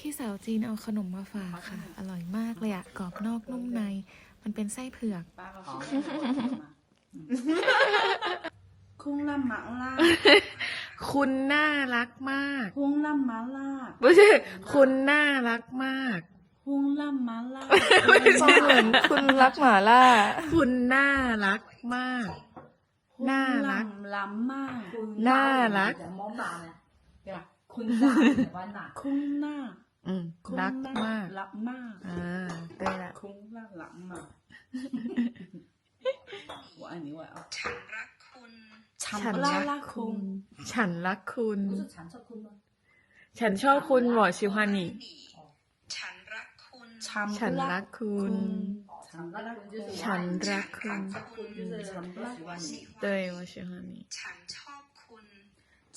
พี่สาวจีนเอาขนมมาฝากค่ะ อร่อยมากเลยอะกรอบนอกนุ่มใน มันเป็นไส้เผือก ป้าก็ขอคุ้งล่ำหมาล่าคุณน่ารักมาก คุ้งล่ำหมาล่าไม่ใช่ คุณน่ารักมาก คุ้งล่ำหมาล่าฟังเหมือนคุณรักหมาล่า คุณน่ารักมาก น่ารัก คุ้งล่ำล้ำมาก น่ารักมองบาเนี่ยใช่ป่ะคุณด่าแต่ว่าหนักคุ้งหน้า อืม คุ้ง รัก หน้ มาก รักมาก อ่า对了 คุ้งล่ำล้ำมาก我爱你我爱 ฉันรักคุณ ฉัน ฉัน ล่า รั ล่าก คุ้ง ฉันรักคุณ 不是产出คุณ吗 ฉันชอบคุณหวอชิวฮานิ ฉันรักคุณ ฉัน ฉันรักคุณ ฉันรักคุณ ฉันรักคุณ คุณ就是很不喜欢你对我喜欢你 ฉันชอบคุณ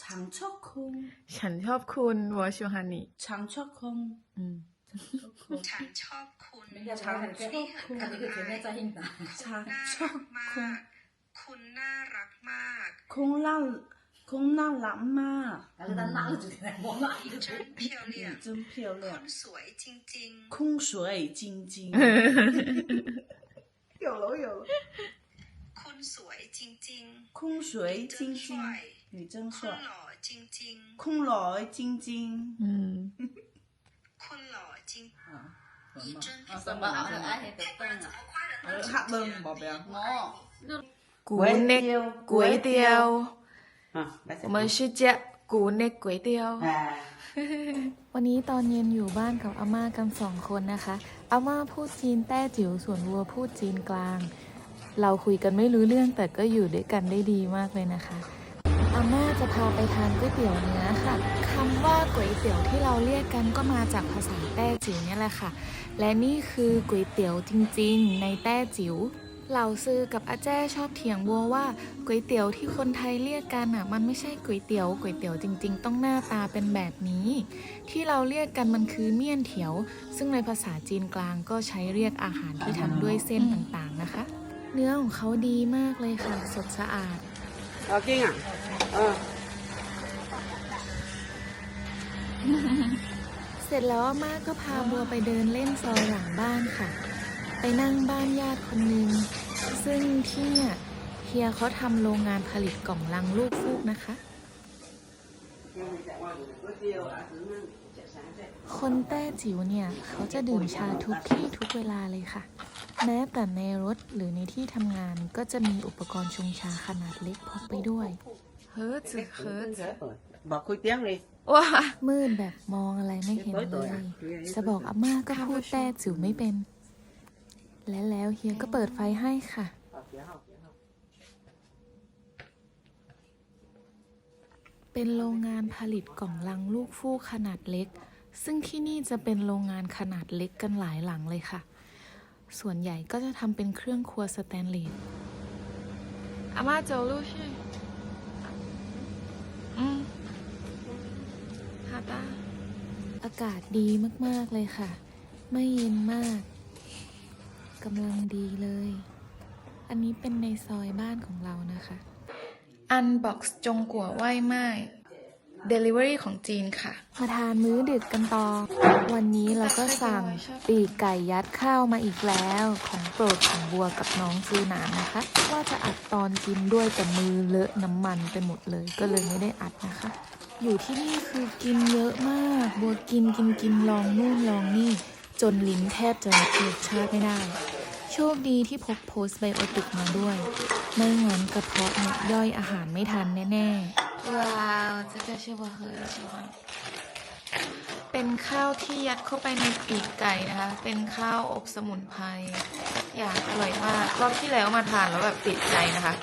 ฉันชอบคุ้ง ฉันชอบคุณ我喜欢你 ฉันชอบคุ้ง อืม ฉันชอบคุณ 人家不看这个，看这个前面在硬的。 ฉัน น่า ชอ รับ กมาก คุณน่ารักมาก คุ้งล่าคุ้งน่ารักมาก 但是他哪个就在我哪一个真漂亮真漂亮 คุณสวยจริง 空水晶晶有了有了 ๆ คุณสวยจริง 空水 ๆ 晶 真 晶帅你真 คุณ 帅 หล่อจริง 空来晶晶 อืม ๆ คุณหล่อจริง 啊你真啊什么？爱黑的灯啊！黑灯宝贝我 กูเน็กก๋วยเตี๋ยว 啊我们是叫กูเน็กก๋วยเตี๋ยว 哎 วันนี้ตอนเย็นอยู่บ้านกับอาม่ากันสองคนนะคะ อาม่าพูดจีนแต้จิ๋วส่วนวัวพูดจีนกลาง เราคุยกันไม่รู้เรื่องแต่ก็อยู่ด้วยกันได้ดีมากเลยนะคะ อาม่าจะพาไปทานก๋วยเตี๋ยวเนื้อค่ะคำว่าก๋วยเตี๋ยวที่เราเรียกกันก็มาจากภาษาแต้จิ๋วเนี่ยแหละค่ะ และนี่คือก๋วยเตี๋ยวจริงๆ ในแต้จิ๋วเหล่าซื้อกับอาแจ้ชอบเถียงวัวว่าก๋วยเตี๋ยวที่คนไทยเรียกกันอะ มันไม่ใช่ก๋วยเตี๋ยวก๋วยเตี๋ยวจริง ๆ ต้องหน้าตาเป็นแบบนี้ ที่เราเรียกกันมันคือเมี่ยนเถียว ซึ่งในภาษาจีนกลางก็ใช้เรียกอาหารที่ทำด้วยเส้นต่างๆนะคะ เนื้อของเขาดีมากเลยค่ะสดสะอาดเอากิ้งอะ เสร็จแล้วอาม่าก็พาบัวไปเดินเล่นซอยหลังบ้านค่ะ ไปนั่งบ้านญาติคนหนึ่งซึ่งที่เนี่ยเฮียเขาทำโรงงานผลิตกล่องลังลูกฟูกนะคะ คนแต้จิ๋วเนี่ย เขาจะดื่มชาทุกที่ทุกเวลาเลยค่ะ แม้แต่ในรถหรือในที่ทำงานก็จะมีอุปกรณ์ชงชาขนาดเล็กพกไปด้วย เฮ้อจือเฮ้อจือกคุยเตี้ยงเ đi. ว้ามืดแบบมองอะไรไม่เห็นเลย จะบอกอาม่าก็พูดแต่จิ๋วไม่เป็น และแล้วเฮียก็เปิดไฟให้ค่ะเป็นโรงงานผลิตกล่องลังลูกฟูกขนาดเล็ก ซึ่งที่นี่จะเป็นโรงงานขนาดเล็กกันหลายหลังเลยค่ะ ส่วนใหญ่ก็จะทำเป็นเครื่องครัวสแตนเลสอาม่าโจลูกช่ ฮาตาอากาศดีมากๆเลยค่ะ ไม่เย็นมากกำลังดีเลย อันนี้เป็นในซอยบ้านของเรานะคะอันบ็อกซ์จงกัวไหว้ไม้ Delivery ของจีนค่ะ มาทานมื้อดึกกันต่อ วันนี้เราก็สั่งปีกไก่ยัดข้าวมาอีกแล้ว ของโปรดของบัวกับน้องจูหนานนะคะ ว่าจะอัดตอนกินด้วยแต่มือเลอะน้ำมันไปหมดเลย ก็เลยไม่ได้อัดนะคะ อยู่ที่นี่คือกินเยอะมาก บัวกินกินกินลองนู่นลองนี่ จนลิ้นแทบจะรับรสชาติไม่ได้ โชคดีที่พกโพสไบโอติกมาด้วย ไม่งั้นกระเพาะเน่ยย่อยอาหารไม่ทันแน่ๆ ว้าวจะกระเชื่อว่าเฮ้ยเป็นข้าวที่ยัดเข้าไปในปีกไก่นะคะ เป็นข้าวอบสมุนไพร อยากอร่อยมาก รอบที่แล้วมาทานแล้วแบบติดใจนะคะ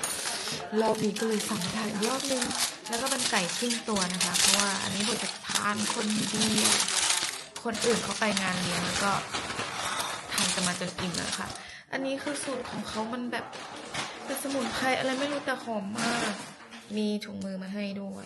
รอบนี้ก็เลยสั่งมาทานรอบนึง แล้วก็เป็นไก่ครึ่งตัวนะคะ เพราะว่าอันนี้บทจะทานคนเดียวคนอื่นเขาไปงานเลี้ยงแล้วก็ทานกันมาจนอิ่มแล้วค่ะ อันนี้คือสูตรของเขามันแบบเป็นสมุนไพรอะไรไม่รู้แต่หอมมาก มีถุงมือมาให้ด้วย